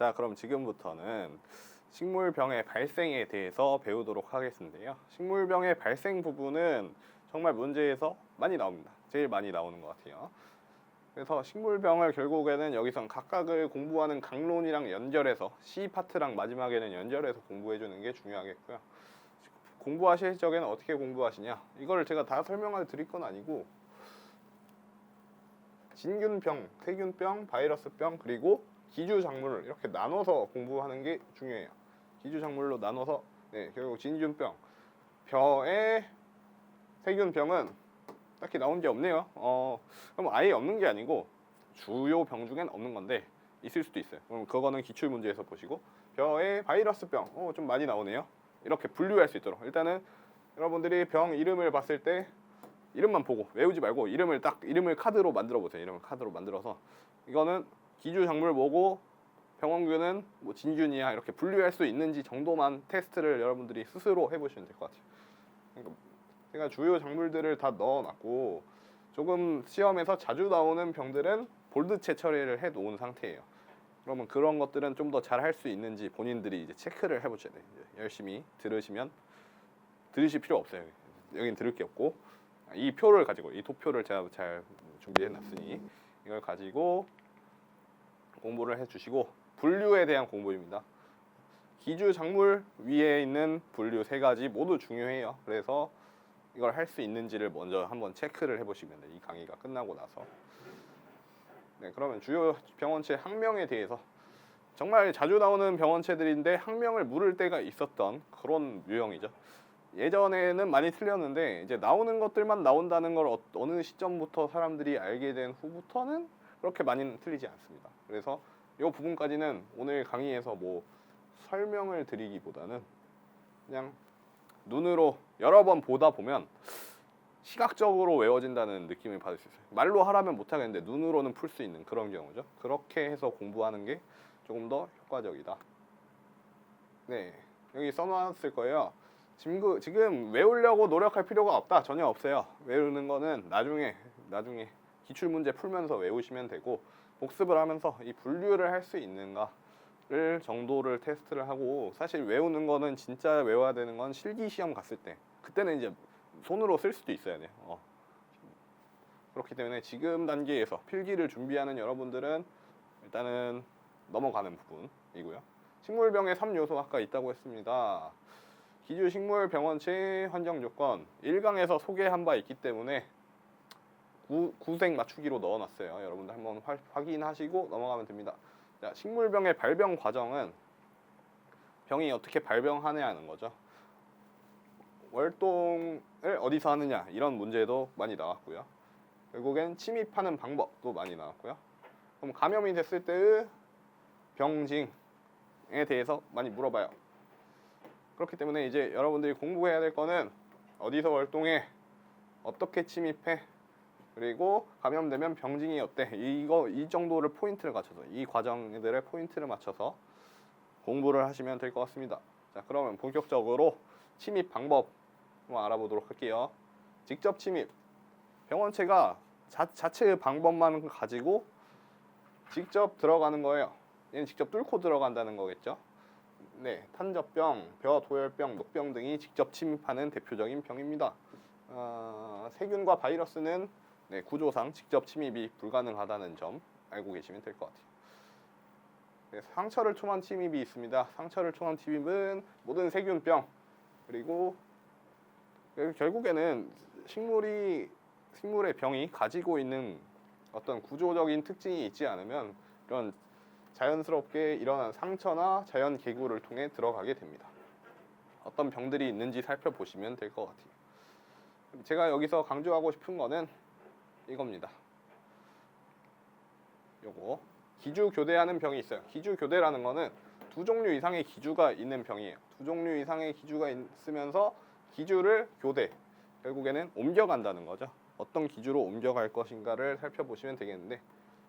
자, 그럼 지금부터는 식물병의 발생에 대해서 배우도록 하겠는데요. 식물병의 발생 부분은 정말 문제에서 많이 나옵니다. 제일 많이 나오는 것 같아요. 그래서 식물병을 결국에는 여기선 각각을 공부하는 강론이랑 연결해서 C 파트랑 마지막에는 연결해서 공부해 주는 게 중요하겠고요. 공부하실 적에는 어떻게 공부하시냐? 이걸 제가 다 설명을 드릴 건 아니고 진균병, 세균병, 바이러스병 그리고 기주 작물을 이렇게 나눠서 공부하는 게 중요해요. 기주 작물로 나눠서 네, 결국 진균병, 벼의 세균병은 딱히 나온 게 없네요. 어, 그럼 아예 없는 게 아니고 주요 병 중엔 없는 건데 있을 수도 있어요. 그럼 그거는 기출 문제에서 보시고 벼의 바이러스병, 어, 좀 많이 나오네요. 이렇게 분류할 수 있도록 일단은 여러분들이 병 이름을 봤을 때 이름만 보고 외우지 말고 이름을 딱 이름을 카드로 만들어 보세요. 이름을 카드로 만들어서 이거는 기주 작물 뭐고 병원균은 뭐 진균이야 이렇게 분류할 수 있는지 정도만 테스트를 여러분들이 스스로 해보시면 될 것 같아요. 그러니까 제가 주요 작물들을 다 넣어놨고 조금 시험에서 자주 나오는 병들은 볼드체 처리를 해 놓은 상태예요. 그러면 그런 것들은 좀 더 잘 할 수 있는지 본인들이 이제 체크를 해보셔야 돼요. 열심히 들으시면 들으실 필요 없어요. 여긴 들을 게 없고 이 표를 가지고 이 도표를 제가 잘 준비해 놨으니 이걸 가지고 공부를 해주시고 분류에 대한 공부입니다. 기주 작물 위에 있는 분류 세 가지 모두 중요해요. 그래서 이걸 할 수 있는지를 먼저 한번 체크를 해보시면 돼요. 이 강의가 끝나고 나서. 네, 그러면 주요 병원체 학명에 대해서 정말 자주 나오는 병원체들인데 학명을 물을 때가 있었던 그런 유형이죠. 예전에는 많이 틀렸는데 이제 나오는 것들만 나온다는 걸 어- 어느 시점부터 사람들이 알게 된 후부터는 그렇게 많이는 틀리지 않습니다. 그래서 이 부분까지는 오늘 강의에서 뭐 설명을 드리기보다는 그냥 눈으로 여러 번 보다 보면 시각적으로 외워진다는 느낌을 받을 수 있어요. 말로 하라면 못 하겠는데 눈으로는 풀 수 있는 그런 경우죠. 그렇게 해서 공부하는 게 조금 더 효과적이다. 네, 여기 써놨을 거예요. 지금, 그- 지금 외우려고 노력할 필요가 없다. 전혀 없어요. 외우는 거는 나중에 나중에 기출 문제 풀면서 외우시면 되고 복습을 하면서 이 분류를 할 수 있는가를 정도를 테스트를 하고 사실 외우는 거는 진짜 외워야 되는 건 실기 시험 갔을 때 그때는 이제 손으로 쓸 수도 있어야 돼요. 어. 그렇기 때문에 지금 단계에서 필기를 준비하는 여러분들은 일단은 넘어가는 부분이고요. 식물병의 3요소 아까 있다고 했습니다. 기주 식물 병원체 환경 조건 1강에서 소개한 바 있기 때문에 구, 구색 맞추기로 넣어놨어요. 여러분들 한번 화- 확인하시고 넘어가면 됩니다. 자, 식물병의 발병 과정은 병이 어떻게 발병하느냐는 거죠. 월동을 어디서 하느냐 이런 문제도 많이 나왔고요. 결국엔 침입하는 방법도 많이 나왔고요. 그럼 감염이 됐을 때의 병징에 대해서 많이 물어봐요. 그렇기 때문에 이제 여러분들이 공부해야 될 거는 어디서 월동해, 어떻게 침입해, 그리고 감염되면 병징이 어때? 이거 이 정도를 포인트를 맞춰서 이 과정들의 포인트를 맞춰서 공부를 하시면 될 것 같습니다. 자, 그러면 본격적으로 침입 방법 한번 알아보도록 할게요. 직접 침입. 병원체가 자, 자체의 방법만 가지고 직접 들어가는 거예요. 얘는 직접 뚫고 들어간다는 거겠죠. 네, 탄저병, 벼, 도열병, 녹병 등이 직접 침입하는 대표적인 병입니다. 어, 세균과 바이러스는 네, 구조상 직접 침입이 불가능하다는 점 알고 계시면 될 것 같아요. 네, 상처를 통한 침입이 있습니다. 상처를 통한 침입은 모든 세균병 그리고 그 결국에는 식물이 식물의 병이 가지고 있는 어떤 구조적인 특징이 있지 않으면 이런 자연스럽게 일어난 상처나 자연 기구를 통해 들어가게 됩니다. 어떤 병들이 있는지 살펴보시면 될 것 같아요. 제가 여기서 강조하고 싶은 거는 이겁니다. 요거 기주 교대하는 병이 있어요. 기주 교대라는 거는 두 종류 이상의 기주가 있는 병이에요. 두 종류 이상의 기주가 있으면서 기주를 교대 결국에는 옮겨간다는 거죠. 어떤 기주로 옮겨갈 것인가를 살펴보시면 되겠는데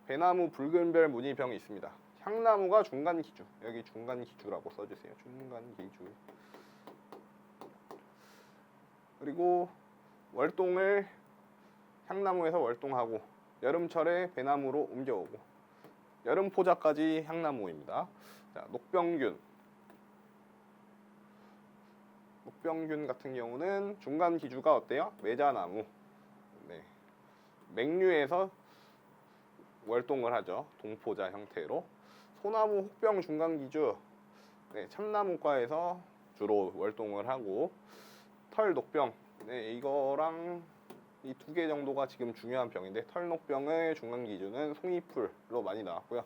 배나무 붉은별 무늬병이 있습니다. 향나무가 중간 기주 여기 중간 기주라고 써주세요. 중간 기주 그리고 월동을 향나무에서 월동하고 여름철에 배나무로 옮겨오고 여름 포자까지 향나무입니다. 자, 녹병균. 녹병균 같은 경우는 중간 기주가 어때요? 외자나무. 네. 맹류에서 월동을 하죠. 동포자 형태로. 소나무 혹병 중간 기주. 네, 참나무과에서 주로 월동을 하고 털 녹병. 네, 이거랑 이 두 개 정도가 지금 중요한 병인데 털녹병의 중간 기준은 송이풀로 많이 나왔고요.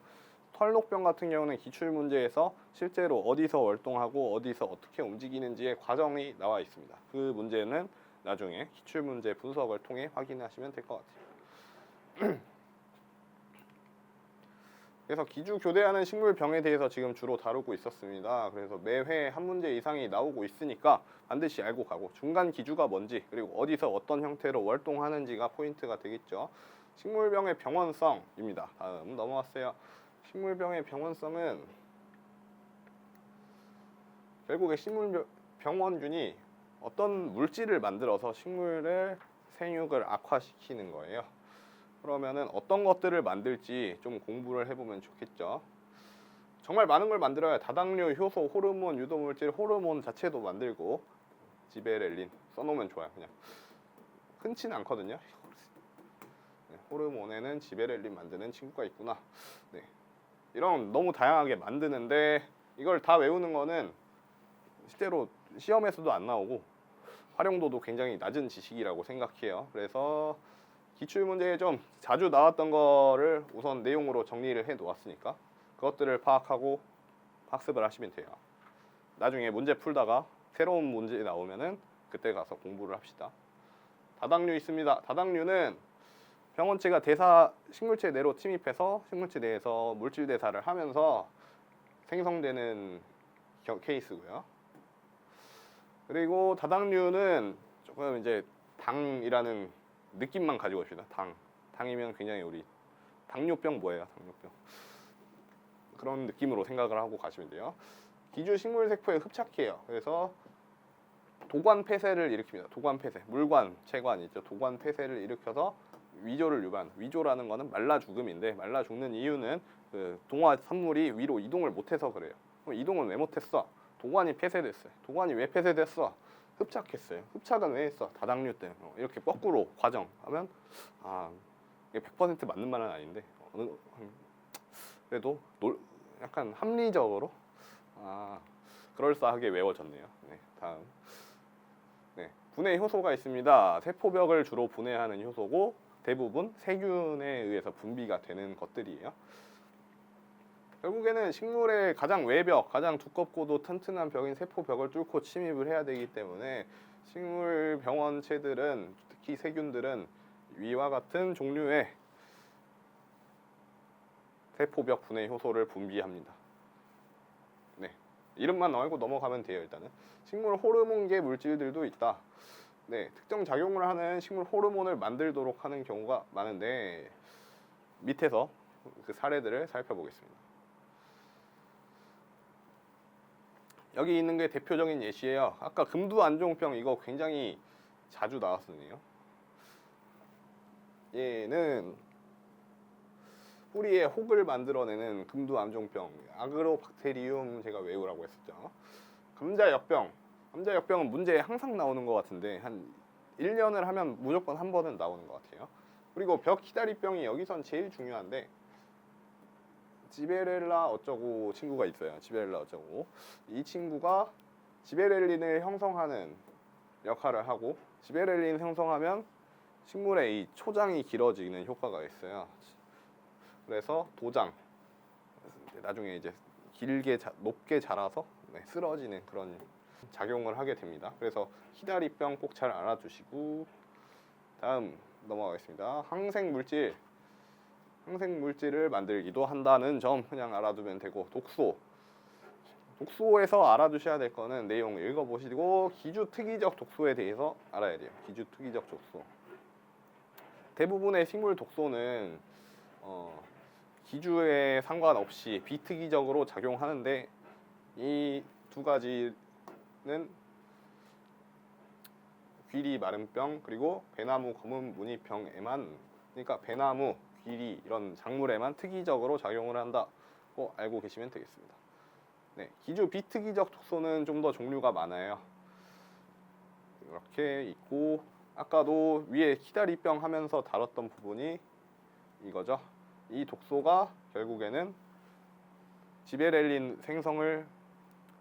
털녹병 같은 경우는 기출 문제에서 실제로 어디서 월동하고 어디서 어떻게 움직이는지의 과정이 나와 있습니다. 그 문제는 나중에 기출 문제 분석을 통해 확인하시면 될 것 같아요. 그래서 기주 교대하는 식물병에 대해서 지금 주로 다루고 있었습니다. 그래서 매회 한 문제 이상이 나오고 있으니까 반드시 알고 가고 중간 기주가 뭔지 그리고 어디서 어떤 형태로 월동하는지가 포인트가 되겠죠. 식물병의 병원성입니다. 다음 넘어왔어요. 식물병의 병원성은 결국에 식물병원균이 어떤 물질을 만들어서 식물의 생육을 악화시키는 거예요. 그러면은 어떤 것들을 만들지 좀 공부를 해보면 좋겠죠. 정말 많은 걸 만들어야 다당류, 효소, 호르몬, 유도물질, 호르몬 자체도 만들고 지베렐린 써놓으면 좋아요. 그냥 흔치 는 않거든요. 네, 호르몬에는 지베렐린 만드는 친구가 있구나. 네. 이런 너무 다양하게 만드는데 이걸 다 외우는 거는 실제로 시험에서도 안 나오고 활용도도 굉장히 낮은 지식이라고 생각해요. 그래서 기출 문제에 좀 자주 나왔던 거를 우선 내용으로 정리를 해 놓았으니까 그것들을 파악하고 학습을 하시면 돼요. 나중에 문제 풀다가 새로운 문제 나오면은 그때 가서 공부를 합시다. 다당류 있습니다. 다당류는 병원체가 대사 식물체 내로 침입해서 식물체 내에서 물질 대사를 하면서 생성되는 겨- 케이스고요. 그리고 다당류는 조금 이제 당이라는 느낌만 가지고 옵시다. 당. 당이면 굉장히 우리 당뇨병 뭐예요? 당뇨병. 그런 느낌으로 생각을 하고 가시면 돼요. 기주 식물 세포에 흡착해요. 그래서 도관 폐쇄를 일으킵니다. 도관 폐쇄, 물관, 체관 있죠. 도관 폐쇄를 일으켜서 위조를 유발. 위조라는 거는 말라 죽음인데 말라 죽는 이유는 그 동화 산물이 위로 이동을 못해서 그래요. 그럼 이동을 왜 못했어? 도관이 폐쇄됐어요. 도관이 왜 폐쇄됐어? 흡착했어요. 흡착은 왜 했어? 다당류 때문에. 어, 이렇게 거꾸로 과정 하면 아 이게 100% 맞는 말은 아닌데 어느 음, 그래도 놀, 약간 합리적으로 아 그럴싸하게 외워졌네요. 네, 다음 네, 분해 효소가 있습니다. 세포벽을 주로 분해하는 효소고 대부분 세균에 의해서 분비가 되는 것들이에요. 결국에는 식물의 가장 외벽, 가장 두껍고도 튼튼한 벽인 세포벽을 뚫고 침입을 해야 되기 때문에 식물 병원체들은 특히 세균들은 위와 같은 종류의 세포벽 분해 효소를 분비합니다. 네, 이름만 알고 넘어가면 돼요. 일단은 식물 호르몬계 물질들도 있다. 네, 특정 작용을 하는 식물 호르몬을 만들도록 하는 경우가 많은데 밑에서 그 사례들을 살펴보겠습니다. 여기 있는 게 대표적인 예시예요. 아까 금두 안종병 이거 굉장히 자주 나왔었네요. 얘는 뿌리에 혹을 만들어내는 금두 암종병 아그로박테리움 제가 외우라고 했었죠. 감자역병 감자역병은 문제에 항상 나오는 것 같은데 한 1년을 하면 무조건 한 번은 나오는 것 같아요. 그리고 벽키다리병이 여기선 제일 중요한데 지베렐라 어쩌고 친구가 있어요. 지베렐라 어쩌고 이 친구가 지베렐린을 형성하는 역할을 하고 지베렐린 형성하면 식물의 이 초장이 길어지는 효과가 있어요. 그래서 도장 나중에 이제 길게 자, 높게 자라서 네, 쓰러지는 그런 작용을 하게 됩니다. 그래서 히다리병 꼭 잘 알아두시고 다음 넘어가겠습니다. 항생 물질 항생 물질을 만들기도 한다는 점 그냥 알아두면 되고 독소 독소에서 알아두셔야 될 거는 내용 읽어보시고 기주 특이적 독소에 대해서 알아야 돼요. 기주 특이적 독소 대부분의 식물 독소는 어, 기주에 상관없이 비특이적으로 작용하는데 이 두 가지는 귀리 마름병 그리고 배나무 검은 무늬병에만 그러니까 배나무 귀리 이런 작물에만 특이적으로 작용을 한다고 알고 계시면 되겠습니다. 네, 기주 비특이적 독소는 좀 더 종류가 많아요. 이렇게 있고 아까도 위에 키다리병 하면서 다뤘던 부분이 이거죠. 이 독소가 결국에는 지베렐린 생성을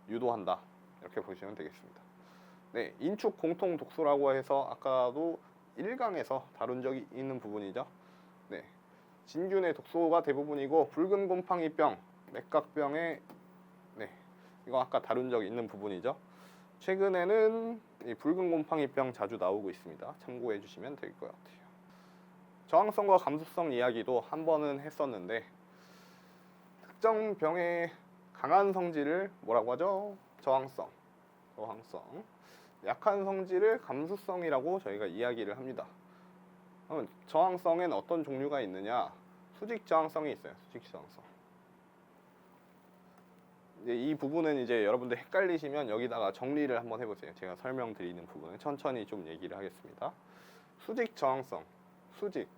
유도한다. 이렇게 보시면 되겠습니다. 네, 인축 공통 독소라고 해서 아까도 1강에서 다룬 적이 있는 부분이죠. 네, 진균의 독소가 대부분이고 붉은 곰팡이병, 맥각병의 네, 이거 아까 다룬 적 있는 부분이죠. 최근에는 이 붉은 곰팡이병 자주 나오고 있습니다. 참고해 주시면 될 것 같아요. 저항성과 감수성 이야기도 한 번은 했었는데 특정 병의 강한 성질을 뭐라고 하죠? 저항성. 저항성. 약한 성질을 감수성이라고 저희가 이야기를 합니다. 그러면 저항성엔 어떤 종류가 있느냐? 수직 저항성이 있어요. 수직 저항성. 이 부분은 이제 여러분들 헷갈리시면 여기다가 정리를 한번 해보세요. 제가 설명드리는 부분은 천천히 좀 얘기를 하겠습니다. 수직 저항성, 수직,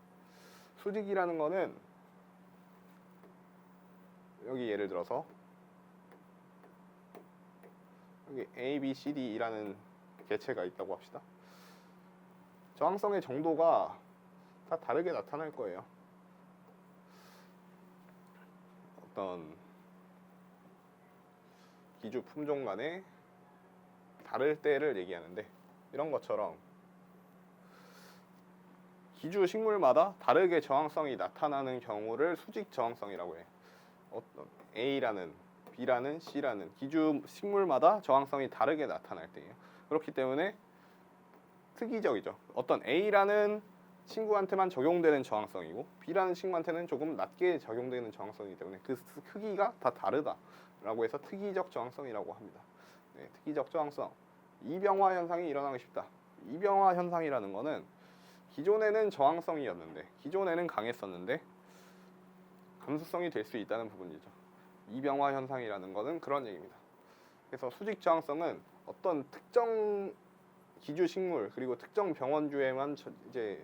수직이라는 거는 여기 예를 들어서 여기 A, B, C, D라는 개체가 있다고 합시다. 저항성의 정도가 다 다르게 나타날 거예요. 어떤 기주 품종 간에 다를 때를 얘기하는데 이런 것처럼 기주 식물마다 다르게 저항성이 나타나는 경우를 수직 저항성이라고 해. 어떤 A라는 B라는 C라는 기주 식물마다 저항성이 다르게 나타날 때예요. 그렇기 때문에 특이적이죠. 어떤 A라는 친구한테만 적용되는 저항성이고 B라는 친구한테는 조금 낮게 적용되는 저항성이기 때문에 그 스- 크기가 다 다르다라고 해서 특이적 저항성이라고 합니다. 네, 특이적 저항성. 이병화 현상이 일어나기 쉽다. 이병화 현상이라는 거는 기존에는 저항성이었는데 기존에는 강했었는데 감수성이 될 수 있다는 부분이죠. 이병화 현상이라는 거는 그런 얘기입니다. 그래서 수직 저항성은 어떤 특정 기주 식물 그리고 특정 병원주에만 저- 이제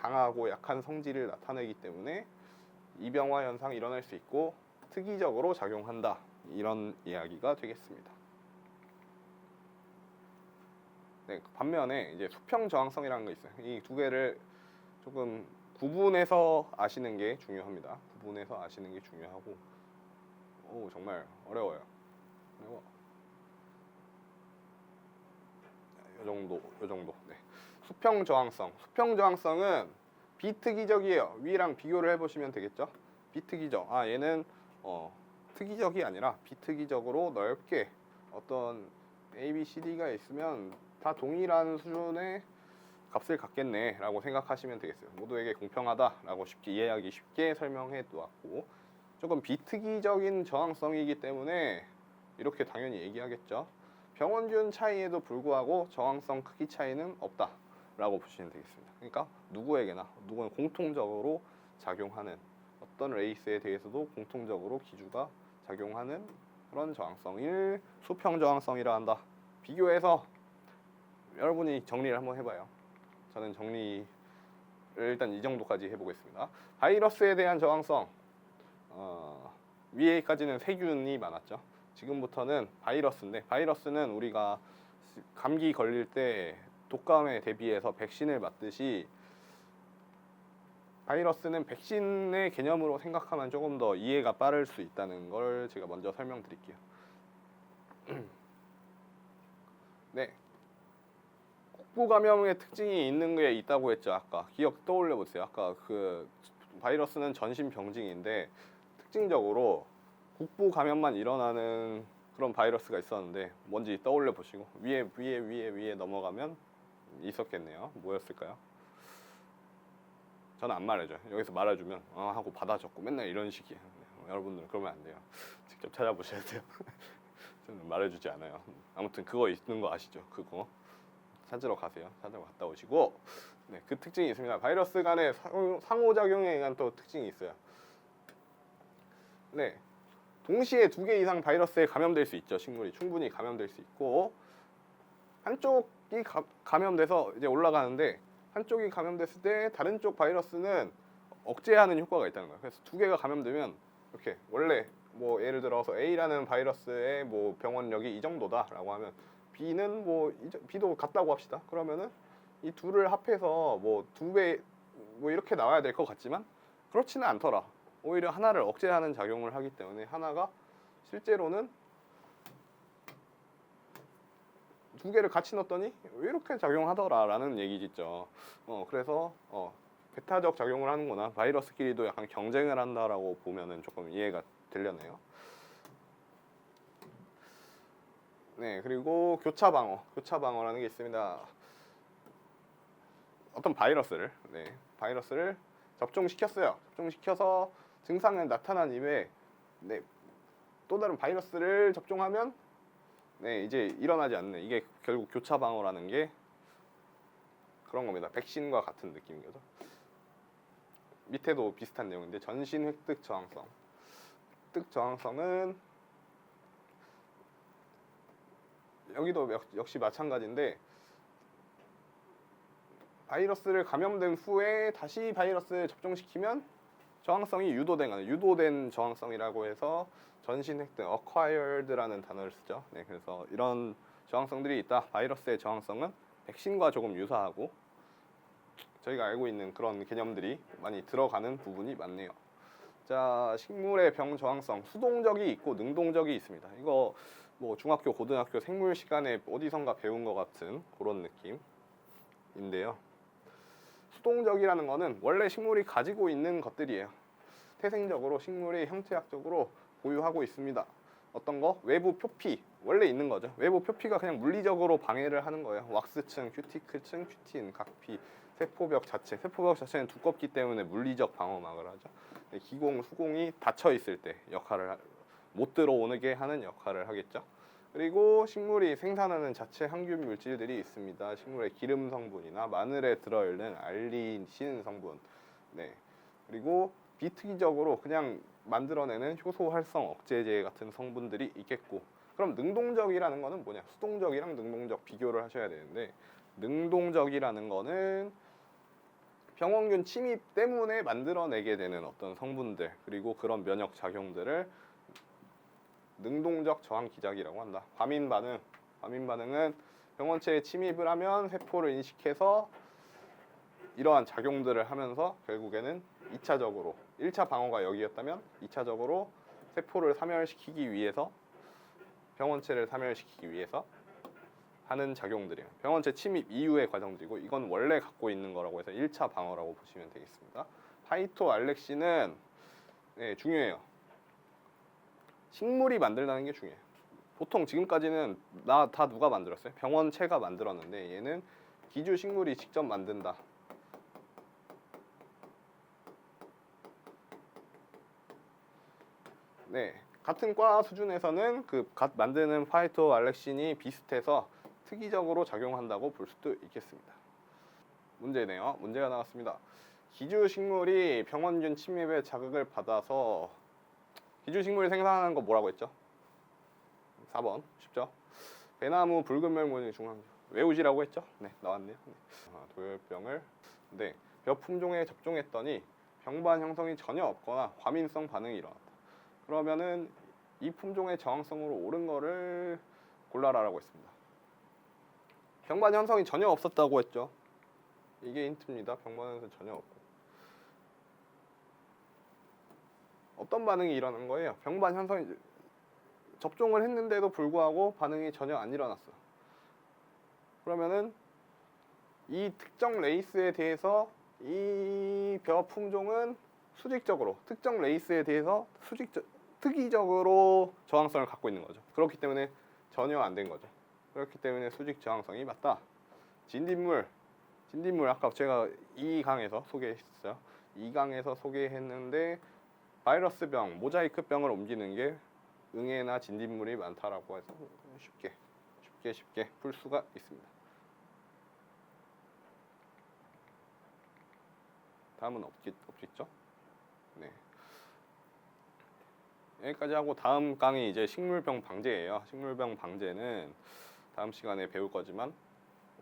강하고 약한 성질을 나타내기 때문에 이병화 현상이 일어날 수 있고 특이적으로 작용한다 이런 이야기가 되겠습니다. 네, 반면에 이제 수평 저항성이라는 거 있어요. 이 두 개를 조금 구분해서 아시는 게 중요합니다. 구분해서 아시는 게 중요하고, 오 정말 어려워요. 어려워. 이 정도, 이 정도. 네. 수평 저항성. 수평 저항성은 비특이적이에요. 위랑 비교를 해보시면 되겠죠. 비특이적. 아 얘는 어, 특이적이 아니라 비특이적으로 넓게 어떤 A, B, C, D가 있으면 다 동일한 수준의 값을 갖겠네라고 생각하시면 되겠어요. 모두에게 공평하다라고 쉽게 이해하기 쉽게 설명해 놓았고 조금 비특이적인 저항성이기 때문에 이렇게 당연히 얘기하겠죠. 병원균 차이에도 불구하고 저항성 크기 차이는 없다 라고 보시면 되겠습니다. 그러니까 누구에게나 누구는 공통적으로 작용하는 어떤 레이스에 대해서도 공통적으로 기주가 작용하는 그런 저항성을 수평 저항성이라 한다. 비교해서 여러분이 정리를 한번 해봐요. 저는 정리를 일단 이 정도까지 해보겠습니다. 바이러스에 대한 저항성 어, 위에까지는 세균이 많았죠. 지금부터는 바이러스인데 바이러스는 우리가 감기 걸릴 때 독감에 대비해서 백신을 맞듯이 바이러스는 백신의 개념으로 생각하면 조금 더 이해가 빠를 수 있다는 걸 제가 먼저 설명드릴게요. 네. 국부 감염의 특징이 있는 게 있다고 했죠. 아까 기억 떠올려 보세요. 아까 그 바이러스는 전신 병증인데 특징적으로 국부 감염만 일어나는 그런 바이러스가 있었는데 뭔지 떠올려 보시고 위에 위에 위에 위에 넘어가면 있었겠네요. 뭐였을까요? 저는 안 말해줘요. 여기서 말해주면 아 하고 받아 적고 맨날 이런 식이에요. 네, 여러분들은 그러면 안 돼요. 직접 찾아보셔야 돼요. 저는 말해주지 않아요. 아무튼 그거 있는 거 아시죠? 그거 찾으러 가세요. 찾으러 갔다 오시고 네, 그 특징이 있습니다. 바이러스 간의 상호- 상호작용에 의한 또 특징이 있어요. 네, 동시에 두 개 이상 바이러스에 감염될 수 있죠. 식물이 충분히 감염될 수 있고 한쪽이 가, 감염돼서 이제 올라가는데 한쪽이 감염됐을 때 다른 쪽 바이러스는 억제하는 효과가 있다는 거예요. 그래서 두 개가 감염되면 이렇게 원래 뭐 예를 들어서 A라는 바이러스의 뭐 병원력이 이 정도다라고 하면 B는 뭐 B도 같다고 합시다. 그러면은 이 둘을 합해서 뭐 두 배 뭐 이렇게 나와야 될 것 같지만 그렇지는 않더라. 오히려 하나를 억제하는 작용을 하기 때문에 하나가 실제로는 두 개를 같이 넣었더니 왜 이렇게 작용하더라라는 얘기겠죠. 어 그래서 어 배타적 작용을 하는구나. 바이러스끼리도 약간 경쟁을 한다라고 보면은 조금 이해가 되려네요. 네, 그리고 교차 방어, 교차 방어라는 게 있습니다. 어떤 바이러스를, 네, 바이러스를 접종시켰어요. 접종시켜서 증상은 나타난 이후에, 네, 또 다른 바이러스를 접종하면, 네, 이제 일어나지 않는 이게 결국 교차 방어라는 게 그런 겁니다. 백신과 같은 느낌인 거죠. 밑에도 비슷한 내용인데 전신 획득 저항성. 획득 저항성은 여기도 역- 역시 마찬가지인데 바이러스를 감염된 후에 다시 바이러스를 접종시키면 저항성이 유도된 거는 유도된 저항성이라고 해서 전신 획득 acquired라는 단어를 쓰죠. 네, 그래서 이런 저항성들이 있다. 바이러스의 저항성은 백신과 조금 유사하고 저희가 알고 있는 그런 개념들이 많이 들어가는 부분이 많네요. 자, 식물의 병 저항성, 수동적이 있고 능동적이 있습니다. 이거 뭐 중학교, 고등학교 생물 시간에 어디선가 배운 것 같은 그런 느낌인데요. 수동적이라는 거는 원래 식물이 가지고 있는 것들이에요. 태생적으로 식물이 형태학적으로 보유하고 있습니다. 어떤 거? 외부 표피 원래 있는 거죠. 외부 표피가 그냥 물리적으로 방해를 하는 거예요. 왁스층, 큐티클층, 큐틴, 각피, 세포벽 자체. 세포벽 자체는 두껍기 때문에 물리적 방어막을 하죠. 네, 기공, 수공이 닫혀 있을 때 역할을 하- 못 들어오게 하는 역할을 하겠죠. 그리고 식물이 생산하는 자체 항균 물질들이 있습니다. 식물의 기름 성분이나 마늘에 들어있는 알리신 성분. 네. 그리고 비특이적으로 그냥 만들어내는 효소 활성 억제제 같은 성분들이 있겠고. 그럼 능동적이라는 거는 뭐냐? 수동적이랑 능동적 비교를 하셔야 되는데 능동적이라는 거는 병원균 침입 때문에 만들어내게 되는 어떤 성분들 그리고 그런 면역 작용들을 능동적 저항 기작이라고 한다. 과민 반응. 과민 반응은 병원체에 침입을 하면 세포를 인식해서 이러한 작용들을 하면서 결국에는 2차적으로 1차 방어가 여기였다면 2차적으로 세포를 사멸시키기 위해서 병원체를 사멸시키기 위해서 하는 작용들이에요. 병원체 침입 이후의 과정들이고 이건 원래 갖고 있는 거라고 해서 1차 방어라고 보시면 되겠습니다. 파이토 알렉신은 네, 중요해요. 식물이 만들다는 게 중요해요. 보통 지금까지는 나 다 누가 만들었어요? 병원체가 만들었는데 얘는 기주 식물이 직접 만든다. 네, 같은 과 수준에서는 그 갓 만드는 파이토 알렉신이 비슷해서 특이적으로 작용한다고 볼 수도 있겠습니다. 문제네요. 문제가 나왔습니다. 기주 식물이 병원균 침입에 자극을 받아서 기주 식물이 생산하는 거 뭐라고 했죠? 4번 쉽죠? 배나무 붉은 멸무늬 중앙 외우지라고 했죠? 네 나왔네요. 네. 아, 도열병을 네, 몇 품종에 접종했더니 병반 형성이 전혀 없거나 과민성 반응이 일어났다. 그러면은 이 품종의 저항성으로 옳은 거를 골라라라고 했습니다. 병반 형성이 전혀 없었다고 했죠. 이게 힌트입니다. 병반 형성 전혀 없고. 어떤 반응이 일어난 거예요? 병반 현상이 접종을 했는데도 불구하고 반응이 전혀 안 일어났어. 그러면은 이 특정 레이스에 대해서 이 벼 품종은 수직적으로 특정 레이스에 대해서 수직적 특이적으로 저항성을 갖고 있는 거죠. 그렇기 때문에 전혀 안 된 거죠. 그렇기 때문에 수직 저항성이 맞다. 진딧물, 진딧물 아까 제가 이 강에서 소개했어요. 이 강에서 소개했는데 바이러스병, 모자이크병을 옮기는 게 응애나 진딧물이 많다라고 해서 쉽게 쉽게 쉽게 풀 수가 있습니다. 다음은 없겠, 없겠죠? 네. 여기까지 하고 다음 강이 이제 식물병 방제예요. 식물병 방제는 다음 시간에 배울 거지만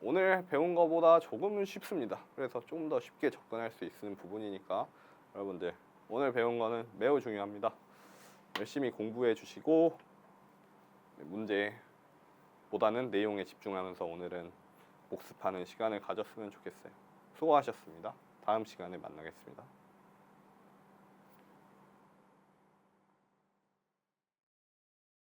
오늘 배운 거보다 조금은 쉽습니다. 그래서 좀더 쉽게 접근할 수 있는 부분이니까 여러분들 오늘 배운 거는 매우 중요합니다. 열심히 공부해 주시고 네, 문제보다는 내용에 집중하면서 오늘은 복습하는 시간을 가졌으면 좋겠어요. 수고하셨습니다. 다음 시간에 만나겠습니다.